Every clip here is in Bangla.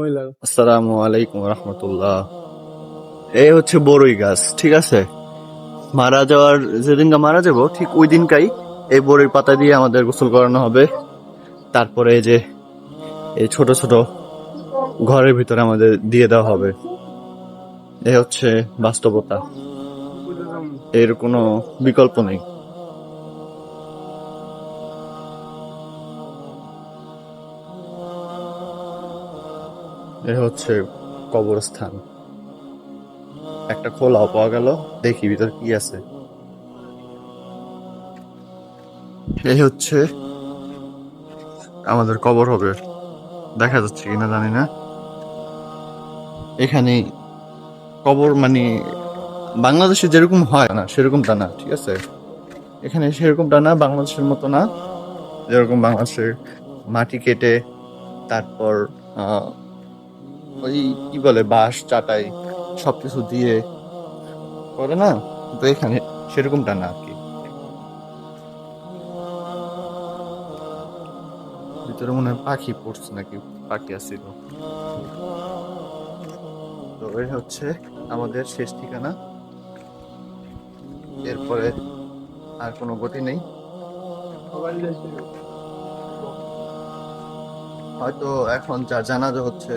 আসসালামু আলাইকুম রহমতুল্লাহ। এই হচ্ছে বড়ই গাছ, ঠিক আছে? মারা যাওয়ার যেদিনকা মারা যাব, ঠিক ওই দিনকাই এই বড়ির পাতা দিয়ে আমাদের গোসল করানো হবে। তারপরে যে, এই ছোট ছোট ঘরের ভিতরে আমাদের দিয়ে দেওয়া হবে। এ হচ্ছে বাস্তবতা। এর কোনো বিকল্প নেই। এ হচ্ছে কবরস্থান। একটা খোলাও পাওয়া গেল, দেখি ভিতর কি আছে। এই হচ্ছে আমাদের কবর হবে। দেখা যাচ্ছে কিনা জানি না। এখানে কবর মানে বাংলাদেশে যেরকম হয় না সেরকমটা না, ঠিক আছে? এখানে সেরকমটা না, বাংলাদেশের মতো না। যেরকম বাংলাদেশের মাটি কেটে, তারপর ওই কি বলে, বাঁশ, চাটাই সবকিছু দিয়ে করে না? তো এখানে সেরকমটা না আর কি। ভিতরে মনে হয় পাখি পড়ছে নাকি, পাখি আসছিল। তো এই হচ্ছে আমাদের শেষ ঠিকানা। এরপরে আর কোনো গতি নেই। হয়তো এখন যা জানাজা হচ্ছে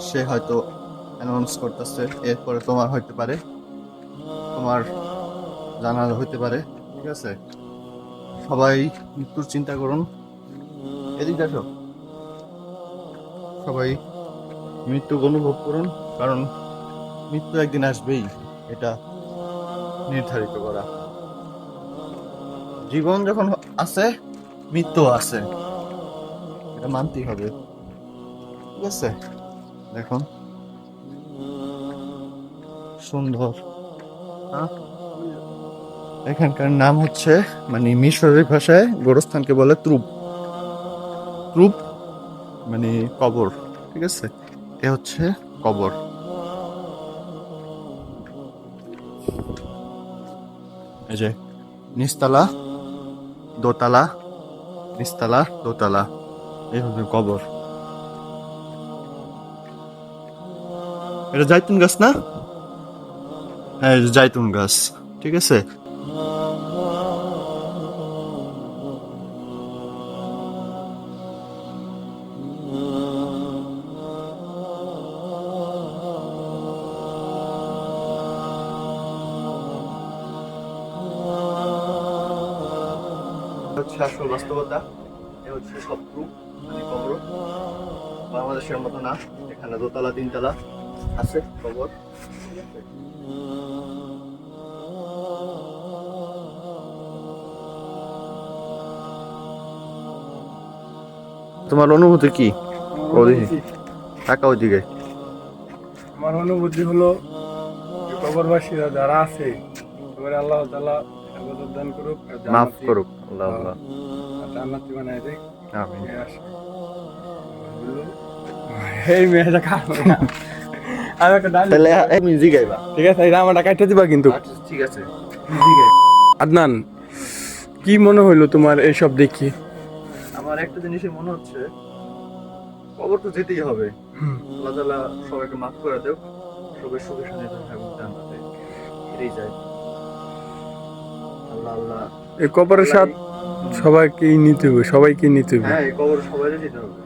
সে হয়তো অ্যানাউন্স করতেছে, এরপরে তোমার হইতে পারে। তোমার জানাজা হইতে পারে, ঠিক আছে? সবাই মৃত্যুর চিন্তা করুন। এদিকে আসো। সবাই মৃত্যু অনুভব করুন, কারণ মৃত্যু একদিন আসবেই, এটা নির্ধারিত করা। জীবন যখন আছে মৃত্যু আছে। এটা মানতেই হবে। ঠিক আছে? দেখুন। সুন্দর। হ্যাঁ? এখানকার নাম হচ্ছে মানে মিশরের ভাষায় গোরস্থানকে বলে ত্রুপ। ত্রুপ মানে কবর, ঠিক আছে? এ হচ্ছে কবর। এই যে নিচতলা দোতলা নিচতলা দোতলা, এই হচ্ছে কবর। এটা জাইতুন গাছ না? হ্যাঁ জাইতুন গাছ। ঠিক আছে? হচ্ছে আসল বাস্তবতা। এ হচ্ছে প্রুফ মানে কবর। বাংলাদেশের মতো না, এখানে দোতলা, তিনতলা। আছে? আছে? তোমার অনুভূতি কি? ওদিকে টাকা ওইদিকে। আমার অনুভূতি হলো কবরবাসীরা যারা আছে এবারে আল্লাহ দান করুক মাফ করুক আল্লাহ আল্লাহ। আর জান্নাতি বানায় দেখ আমিন। এই মেয়েটা আমি একটা ডাল তাহলে আমি জিগাইবা ঠিক আছে এটা আমার কাটতে দিবা কিন্তু। ঠিক আছে। আদনান কি মনে হইল তোমার এইসব দেখি? আমার একটা জিনিসই মনে হচ্ছে কবর তো যেতেই হবে। আল্লাহ তাআলা সবাইকে মাফ করে দেও সবাই সুখে শান্তিতে থাকুক জান্নাতে এটাই চাই আল্লাহ আল্লাহ। এই কবরের সাথ সবাইকেই নিতে হবে সবাইকে নিতে হবে। হ্যাঁ এই কবর সবাই যেতে হবে।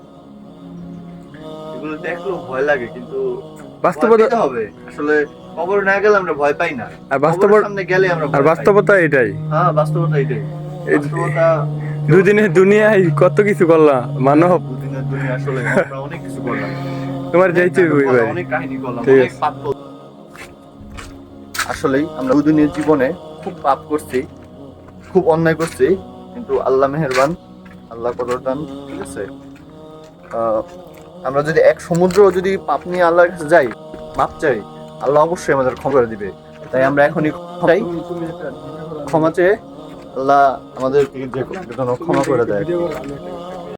এগুলো দেখলেও ভয় লাগে কিন্তু বাস্তবতা হবে। আসলে কবর না গেলে আমরা ভয় পাই না। আর বাস্তবতা সামনে গেলে আমরা আর বাস্তবতা এটাই। হ্যাঁ বাস্তবতা এটাই। বাস্তবতা দুদিনে দুনিয়ায় কত কিছু করলাম মানব। দুদিনের দুনিয়া আসলে আমরা অনেক কিছু করলাম। তোমার যাইতে হবে ভাই। অনেক কাহিনী করলাম অনেক পাপ আসলেই আমরা দুদিনের জীবনে খুব পাপ করছি খুব অন্যায় করছি কিন্তু আল্লাহ মেহেরবান আল্লাহ কদরদান ঠিক আছে? আমরা যদি এক সমুদ্র যদি পাপ নিয়ে আল্লাহর কাছে যাই, মাপ চাই, আল্লাহ অবশ্যই আমাদের ক্ষমা করে দিবে। তাই আমরা এখনই চাই। ক্ষমা চেয়ে আল্লাহ আমাদের ক্ষমা করে দেয়।